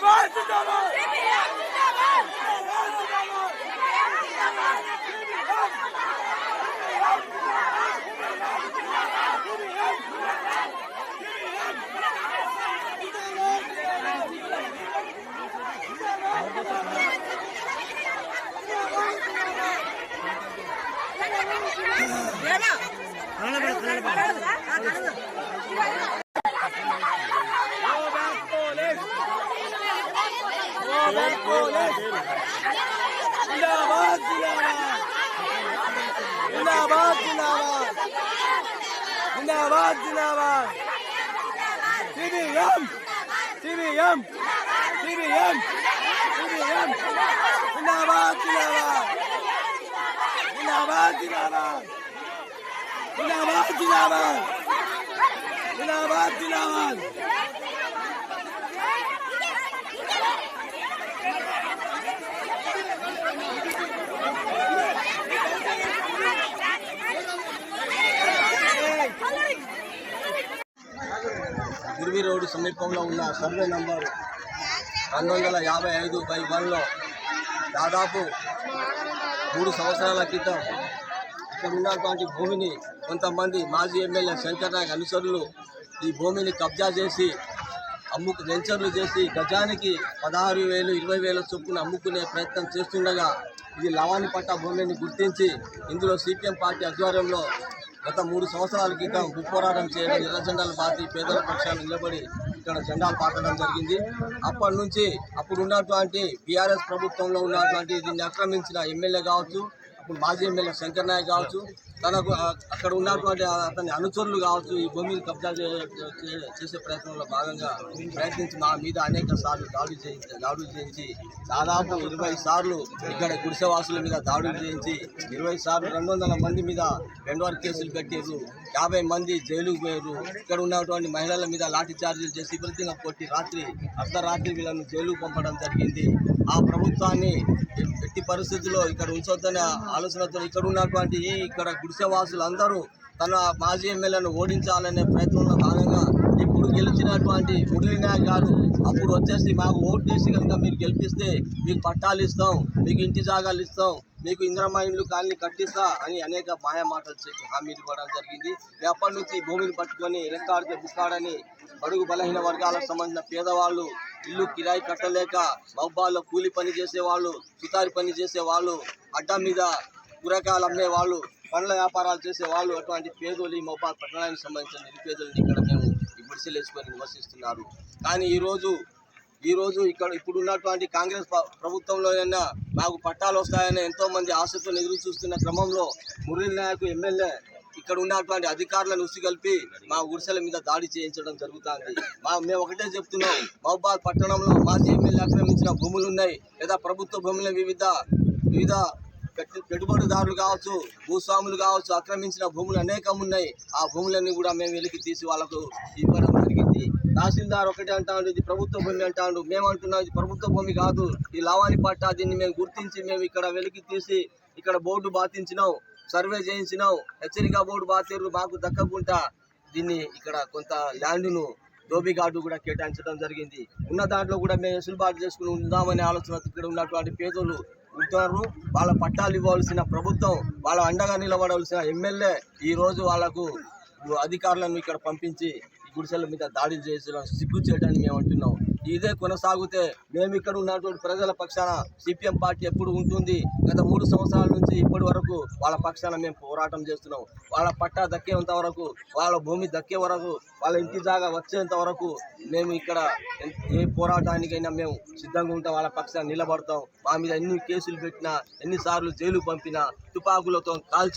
Let's go. Beraber polis. Zindabad zindabad. Zindabad zindabad. Zindabad zindabad. TVM. TVM. TVM. TVM. Zindabad zindabad. Zindabad zindabad. Zindabad zindabad. Zindabad zindabad. గురివి road సమీపంలో ఉన్న survey number రెండు వందల యాభై ఐదు by వన్లో దాదాపు మూడు సంవత్సరాల క్రితం ఇక్కడ ఉన్నటువంటి భూమిని కొంతమంది మాజీ ఎమ్మెల్యే శంకర్నాయక్ అనుసరులు ఈ భూమిని కబ్జా చేసి అమ్ముకు వెంచర్లు చేసి గజానికి పదహారు వేలు ఇరవై వేల చొప్పున అమ్ముకునే ప్రయత్నం చేస్తుండగా ఇది లవాణిపట్ట భూమిని గుర్తించి ఇందులో సిపిఎం పార్టీ ఆధ్వర్యంలో గత మూడు సంవత్సరాల క్రితం పోరాటం చేయడం ఎర్ర జెండాలు పాతి పేదల పక్షాన్ని నిలబడి ఇక్కడ జెండాలు పాతడం జరిగింది. అప్పటి నుంచి అప్పుడు ఉన్నటువంటి బీఆర్ఎస్ ప్రభుత్వంలో ఉన్నటువంటి దీన్ని ఆక్రమించిన ఎమ్మెల్యే కావచ్చు అప్పుడు మాజీ ఎమ్మెల్యే శంకర్ నాయక్ కావచ్చు తనకు అక్కడ ఉన్నటువంటి అతని అనుచరులు కావచ్చు ఈ భూమిని కబ్జా చేసే ప్రయత్నంలో భాగంగా ప్రయత్నించి మా మీద అనేక సార్లు దాడులు చేయించి దాడులు చేయించి దాదాపు ఇరవై సార్లు ఇక్కడ గుడిసెవాసుల మీద దాడులు చేయించి ఇరవై సార్లు రెండు వందల మంది మీద రెండవ కేసులు పెట్టారు యాభై మంది జైలుకు పోయారు ఇక్కడ ఉన్నటువంటి మహిళల మీద లాఠీ చార్జీలు చేసి విపరీతంగా కొట్టి రాత్రి అర్ధరాత్రి వీళ్ళను జైలుకు పంపడం జరిగింది. ఆ ప్రభుత్వాన్ని ఎట్టి పరిస్థితుల్లో ఇక్కడ ఉంచొద్దనే ఆలోచనతో ఇక్కడ ఉన్నటువంటి ఈ ఇక్కడ గుడిసెవాసులందరూ తన మాజీ ఎమ్మెల్యేను ఓడించాలనే ప్రయత్నంలో భాగంగా ఇప్పుడు గెలిచినటువంటి మురళీనాయక్ గారు అప్పుడు వచ్చేసి మాకు ఓటు చేసి కనుక మీరు గెలిపిస్తే మీకు పట్టాలు ఇస్తాం మీకు ఇంటి జాగాలు ఇస్తాం నీకు ఇంద్రమ్మ ఇండ్లు కాలనీ కట్టిస్తా అని అనేక మాయా మాటలు చెప్పి హామీలు ఇవ్వడం జరిగింది. ఎప్పటి నుంచి భూమిని పట్టుకొని రెక్కాడితే బుక్కాడని బడుగు బలహీన వర్గాలకు సంబంధించిన పేదవాళ్ళు ఇల్లు కిరాయి కట్టలేక మౌబాల్లో కూలి పని చేసేవాళ్ళు సుతారి పని చేసేవాళ్ళు అడ్డా మీద కూరగాయలు అమ్మేవాళ్ళు పండ్ల వ్యాపారాలు చేసే వాళ్ళు అటువంటి పేదోళ్ళు ఈ మొబైల్ పట్టణానికి సంబంధించిన నిరుపేదలను ఇక్కడ మేము ఈ గుడిసెలు వేసుకొని నివసిస్తున్నారు. కానీ ఈరోజు ఈరోజు ఇక్కడ ఇప్పుడున్నటువంటి కాంగ్రెస్ ప్రభుత్వంలోనైనా మాకు పట్టాలు వస్తాయని ఎంతో మంది ఆశతో ఎదురు చూస్తున్న క్రమంలో మురళీ నాయక్ ఎమ్మెల్యే ఇక్కడ ఉన్నటువంటి అధికారులను కలిపి మా గుడిసెల మీద దాడి చేయించడం జరుగుతుంది. మా మేము ఒకటే చెప్తున్నాం. మహబాద్ పట్టణంలో మాజీ ఎమ్మెల్యే ఆక్రమించిన భూములు ఉన్నాయి. లేదా ప్రభుత్వ భూముల వివిధ వివిధ పెట్టుబడిదారులు కావచ్చు భూస్వాములు కావచ్చు ఆక్రమించిన భూములు అనేకం ఉన్నాయి. ఆ భూములన్నీ కూడా మేము వెలికి తీసి వాళ్ళకు ఇవ్వడం జరిగింది. తహసీల్దార్ ఒకటి అంటాడు ఇది ప్రభుత్వ భూమి అంటాడు. మేము అంటున్నాం ఇది ప్రభుత్వ భూమి కాదు. ఈ లావాని పట్టా దీన్ని మేము గుర్తించి మేము ఇక్కడ వెలికి తీసి ఇక్కడ బోర్డు బాతించినాం సర్వే చేయించినాం. హెచ్చరిక బోర్డు బాతిరు మాకు దక్కకుండా దీన్ని ఇక్కడ కొంత ల్యాండ్ను దోబిఘాటు కూడా కేటాయించడం జరిగింది. ఉన్న దాంట్లో కూడా మేము వెసులుబాటు చేసుకుని ఉందామనే ఆలోచన ఇక్కడ ఉన్నటువంటి పేదలు ఉంటారు. వాళ్ళ పట్టాలు ఇవ్వాల్సిన ప్రభుత్వం వాళ్ళ అండగా నిలబడవలసిన ఎమ్మెల్యే ఈ రోజు వాళ్ళకు అధికారులను ఇక్కడ పంపించి గుడిసెల మీద దాడులు చేసిన సిగ్గు చేయడానికి మేము అంటున్నాం. ఇదే కొనసాగితే మేము ఇక్కడ ఉన్నటువంటి ప్రజల పక్షాన సిపిఎం పార్టీ ఎప్పుడు ఉంటుంది? గత మూడు సంవత్సరాల నుంచి ఇప్పటి వరకు వాళ్ళ పక్షాన మేము పోరాటం చేస్తున్నాం. వాళ్ళ పట్టా దక్కేంత వరకు వాళ్ళ భూమి దక్కే వరకు వాళ్ళ ఇంటి జాగా వచ్చేంత వరకు మేము ఇక్కడ ఏ పోరాటానికైనా మేము సిద్ధంగా ఉంటాం. వాళ్ళ పక్షాన నిలబడతాం. మా మీద ఎన్ని కేసులు పెట్టినా ఎన్నిసార్లు జైలు పంపినా తుపాకులతో కాల్చి